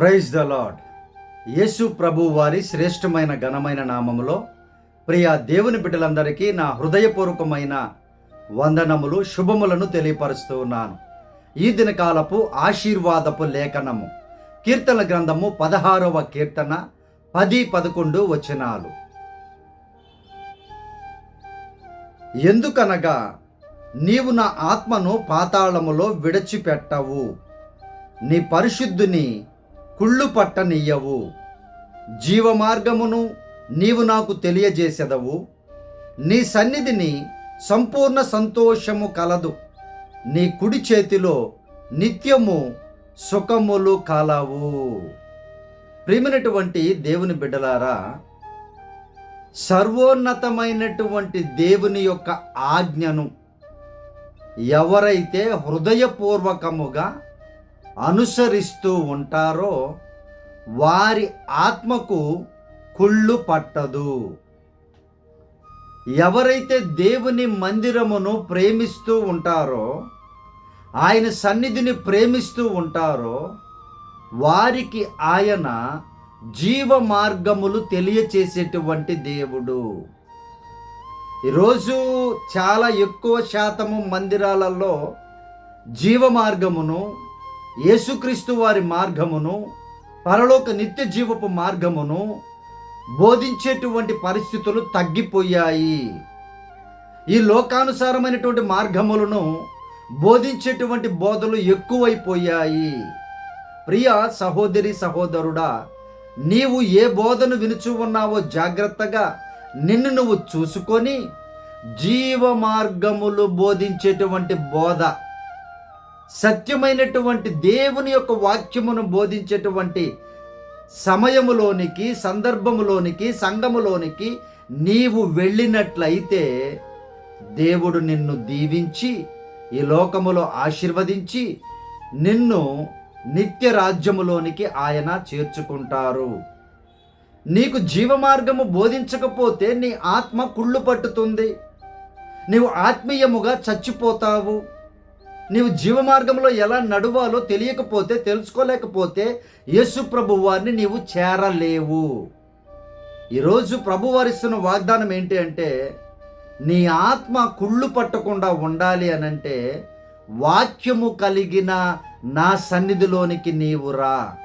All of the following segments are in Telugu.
ప్రైజ్ ద లాడ్ యేసు ప్రభు వారి శ్రేష్టమైన ఘనమైన నామములో ప్రియ దేవుని బిడ్డలందరికీ నా హృదయపూర్వకమైన వందనములు శుభములను తెలియపరుస్తూ ఉన్నాను. ఈ దినకాలపు ఆశీర్వాదపు లేఖనము కీర్తన గ్రంథము పదహారవ కీర్తన పది పదకొండు వచనాలు. ఎందుకనగా నీవు నా ఆత్మను పాతాళములో విడిచిపెట్టవు. నీ పరిశుద్ధుని కుళ్ళు పట్టనియ్యవు. జీవమార్గమును నీవు నాకు తెలియజేసెదవు. నీ సన్నిధిని సంపూర్ణ సంతోషము కలదు. నీ కుడి చేతిలో నిత్యము సుఖములు కాలావు. ప్రియమైనటువంటి దేవుని బిడ్డలారా సర్వోన్నతమైనటువంటి దేవుని యొక్క ఆజ్ఞను ఎవరైతే హృదయపూర్వకముగా అనుసరిస్తూ ఉంటారో వారి ఆత్మకు కుళ్ళు పట్టదు. ఎవరైతే దేవుని మందిరమును ప్రేమిస్తూ ఉంటారో ఆయన సన్నిధిని ప్రేమిస్తూ ఉంటారో వారికి ఆయన జీవ మార్గములు తెలియచేసేటువంటి దేవుడు. ఈరోజు చాలా ఎక్కువ శాతము మందిరాలలో జీవ మార్గమును యేసుక్రీస్తు వారి మార్గమును పరలోక నిత్య జీవపు మార్గమును బోధించేటువంటి పరిస్థితులు తగ్గిపోయాయి. ఈ లోకానుసారమైనటువంటి మార్గములను బోధించేటువంటి బోధలు ఎక్కువైపోయాయి. ప్రియ సహోదరి సహోదరుడా నీవు ఏ బోధను వినుచు ఉన్నావో జాగ్రత్తగా నిన్ను నువ్వు చూసుకొని జీవ మార్గములు బోధించేటువంటి బోధ సత్యమైనటువంటి దేవుని యొక్క వాక్యమును బోధించేటువంటి సమయములోనికి సందర్భములోనికి సంఘములోనికి నీవు వెళ్ళినట్లయితే దేవుడు నిన్ను దీవించి ఈ లోకములో ఆశీర్వదించి నిన్ను నిత్య రాజ్యములోనికి ఆయన చేర్చుకుంటారు. నీకు జీవమార్గము బోధించకపోతే నీ ఆత్మ కుళ్ళు పట్టుతుంది. నీవు ఆత్మీయముగా చచ్చిపోతావు. నీవు జీవ మార్గంలో ఎలా నడవాలో తెలియకపోతే తెలుసుకోలేకపోతే యేసు ప్రభు వారిని నీవు చేరలేవు. ఈరోజు ప్రభు వారిస్తున్న వాగ్దానం ఏంటి అంటే నీ ఆత్మ కుళ్ళు పట్టకుండా ఉండాలి అని అంటే వాక్యము కలిగిన నా సన్నిధిలోనికి నీవు రా.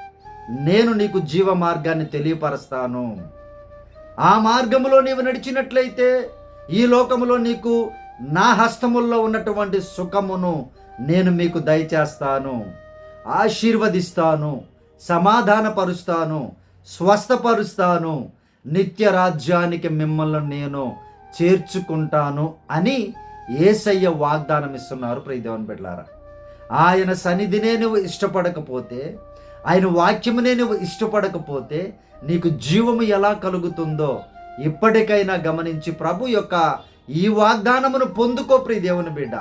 నేను నీకు జీవ మార్గాన్ని తెలియపరుస్తాను. ఆ మార్గములో నీవు నడిచినట్లయితే ఈ లోకములో నీకు నా హస్తముల్లో ఉన్నటువంటి సుఖమును నేను మీకు దయచేస్తాను ఆశీర్వదిస్తాను సమాధానపరుస్తాను స్వస్థపరుస్తాను నిత్య రాజ్యానికి మిమ్మల్ని నేను చేర్చుకుంటాను అని ఏసయ్య వాగ్దానం ఇస్తున్నారు ప్రియదేవన్ బిడ్లారా ఆయన సన్నిధినే నువ్వు ఇష్టపడకపోతే ఆయన వాక్యమునే నువ్వు ఇష్టపడకపోతే నీకు జీవము ఎలా కలుగుతుందో ఇప్పటికైనా గమనించి ప్రభు యొక్క ఈ వాగ్దానమును పొందుకో ప్రియ దేవుని బిడ్డ.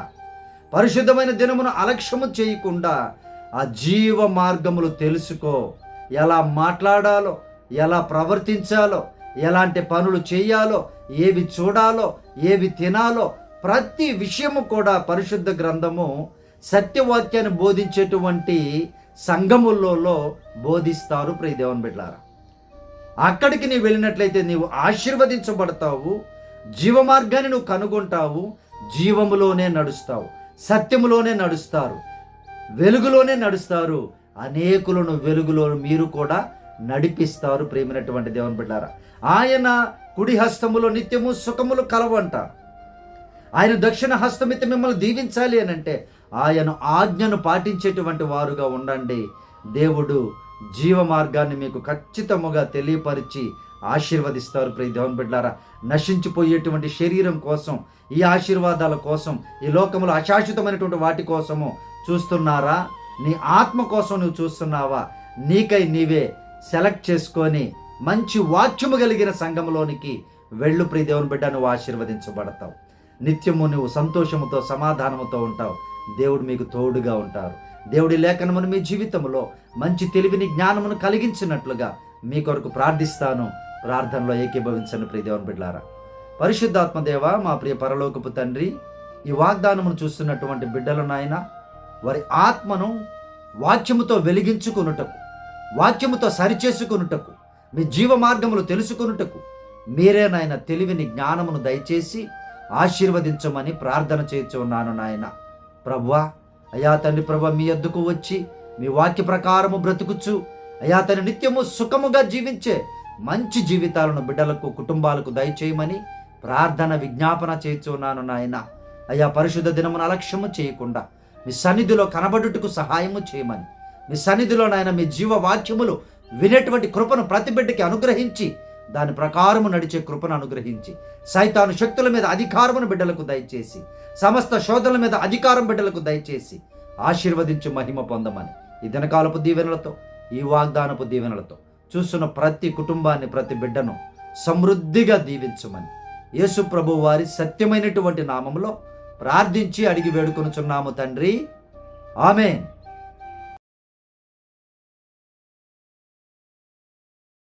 పరిశుద్ధమైన దినమును అలక్ష్యము చేయకుండా ఆ జీవ మార్గములు తెలుసుకో. ఎలా మాట్లాడాలో ఎలా ప్రవర్తించాలో ఎలాంటి పనులు చేయాలో ఏవి చూడాలో ఏవి తినాలో ప్రతి విషయము కూడా పరిశుద్ధ గ్రంథము సత్యవాక్యాన్ని బోధించేటువంటి సంఘములలో బోధిస్తారు. ప్రియదేవన్ బిడ్డారా అక్కడికి నీవు వెళ్ళినట్లయితే నీవు ఆశీర్వదించబడతావు జీవ మార్గాన్ని నువ్వు కనుగొంటావు జీవములోనే నడుస్తావు. సత్యములోనే నడుస్తారు వెలుగులోనే నడుస్తారు. అనేకులను వెలుగులో మీరు కూడా నడిపిస్తారు ప్రేమైనటువంటి దేవుని బిడ్డారా. ఆయన కుడి హస్తములో నిత్యము సుఖములు కలవంట. ఆయన దక్షిణ హస్తమితి మిమ్మల్ని దీవించాలి అని అంటే ఆయన ఆజ్ఞను పాటించేటువంటి వారుగా ఉండండి. దేవుడు జీవ మార్గాన్ని మీకు ఖచ్చితముగా తెలియపరిచి ఆశీర్వదిస్తారు ప్రియ దేవుని బిడ్డారా. నశించిపోయేటువంటి శరీరం కోసం ఈ ఆశీర్వాదాల కోసం ఈ లోకంలో అశాశ్వతమైనటువంటి వాటి కోసము చూస్తున్నారా? నీ ఆత్మ కోసం నువ్వు చూస్తున్నావా? నీకై నీవే సెలెక్ట్ చేసుకొని మంచి వాక్యము కలిగిన సంఘంలోనికి వెళ్ళు ప్రియ దేవుని బిడ్డ నువ్వు ఆశీర్వదించబడతావు. నిత్యము నువ్వు సంతోషముతో సమాధానముతో ఉంటావు. దేవుడు మీకు తోడుగా ఉంటారు. దేవుడి లేఖనమును మీ జీవితంలో మంచి తెలివిని జ్ఞానమును కలిగించినట్లుగా మీ కొరకు ప్రార్థిస్తాను. ప్రార్థనలో ఏకీభవించండి ప్రియదేవన్ దేవుని బిడ్డారా పరిశుద్ధాత్మదేవ మా ప్రియ పరలోకపు తండ్రి ఈ వాగ్దానమును చూస్తున్నటువంటి బిడ్డలు నాయన వారి ఆత్మను వాక్యముతో వెలిగించుకొనుటకు వాక్యముతో సరిచేసుకొనుటకు మీ జీవ మార్గములు తెలుసుకొనుటకు మీరే నాయన తెలివిని జ్ఞానమును దయచేసి ఆశీర్వదించమని ప్రార్థన చేస్తున్నాను నాయన. ప్రభువా అయా తండ్రి ప్రభ మీ ఎద్దుకు వచ్చి మీ వాక్య ప్రకారము బ్రతుకుచు. అయా తన నిత్యము సుఖముగా జీవించే మంచి జీవితాలను బిడ్డలకు కుటుంబాలకు దయచేయమని ప్రార్థన విజ్ఞాపన చేస్తున్నాను నాయన. అయ్యా పరిశుద్ధ దినమును అలక్ష్యము చేయకుండా మీ సన్నిధిలో కనబడుటకు సహాయము చేయమని మీ సన్నిధిలో నాయన మీ జీవ వాక్యములు వినేటువంటి కృపను ప్రతి బిడ్డకి అనుగ్రహించి దాని ప్రకారము నడిచే కృపను అనుగ్రహించి సైతాను శక్తుల మీద అధికారమును బిడ్డలకు దయచేసి సమస్త శోధనల మీద అధికారం బిడ్డలకు దయచేసి ఆశీర్వదించు మహిమ పొందమని ఈ దినకాలపు దీవెనలతో ఈ వాగ్దానపు దీవెనలతో చూస్తున్న ప్రతి కుటుంబాన్ని ప్రతి బిడ్డను సమృద్ధిగా దీవించమని యేసు ప్రభు వారి సత్యమైనటువంటి నామంలో ప్రార్థించి అడిగి వేడుకొనుచున్నాము తండ్రి. ఆమెన్.